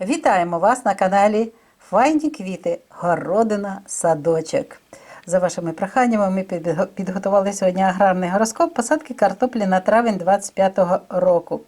Вітаємо вас на каналі Файні квіти, городина, садочок. За вашими проханнями ми підготували сьогодні аграрний гороскоп посадки картоплі на травень 25-го року.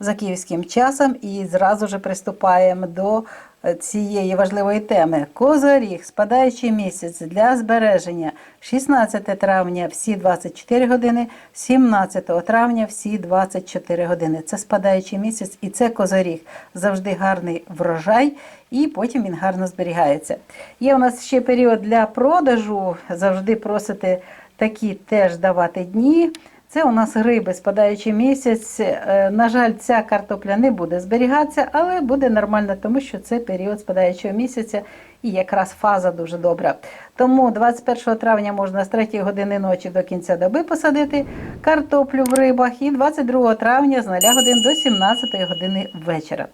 За київським часом і зразу ж приступаємо до е, цієї важливої теми. Козоріг, спадаючий місяць для збереження 16 травня всі 24 години, 17 травня всі 24 години. Це спадаючий місяць і це козоріг. Завжди гарний врожай, і потім він гарно зберігається. Є у нас ще період для продажу. Завжди просите такі теж давати дні. Це у нас риби, спадаючий місяць. Е, На жаль, ця картопля не буде зберігатися, але буде нормально, тому що це період спадаючого місяця і якраз фаза дуже добра. Тому 21 травня можна з 3 години ночі до кінця доби посадити картоплю в рибах, і 22 травня з 0 годин до 17 години вечора.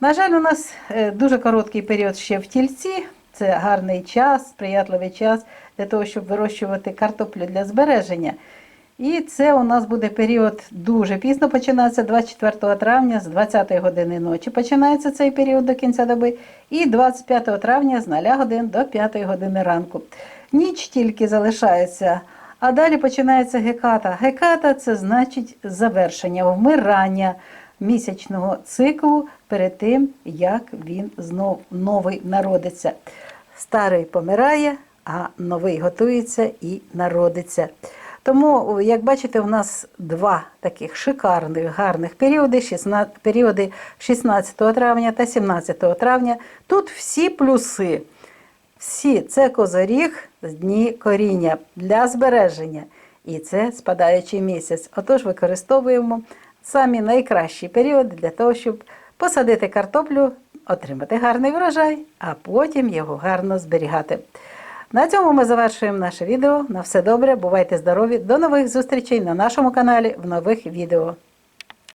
На жаль, у нас е, дуже короткий період ще в тільці. Це гарний час, сприятливий час для того, щоб вирощувати картоплю для збереження. І це у нас буде період дуже пізно починається 24 травня з 20 години ночі. Починається цей період до кінця доби. І 25 травня з 0 годин до 5 години ранку. Ніч тільки залишається. А далі починається геката. Геката це значить завершення, вмирання місячного циклу перед тим, як він знов новий народиться. Старий помирає, а новий готується і народиться. Тому, як бачите, у нас два таких шикарних, гарних періоди, 16, періоди 16 травня та 17 травня. Тут всі плюси. Всі це козоріг з дні коріння для збереження. І це спадаючий місяць. Отож, використовуємо самі найкращі періоди для того, щоб посадити картоплю, отримати гарний врожай, а потім його гарно зберігати. На цьому ми завершуємо наше відео. На все добре, бувайте здорові! До нових зустрічей на нашому каналі в нових відео.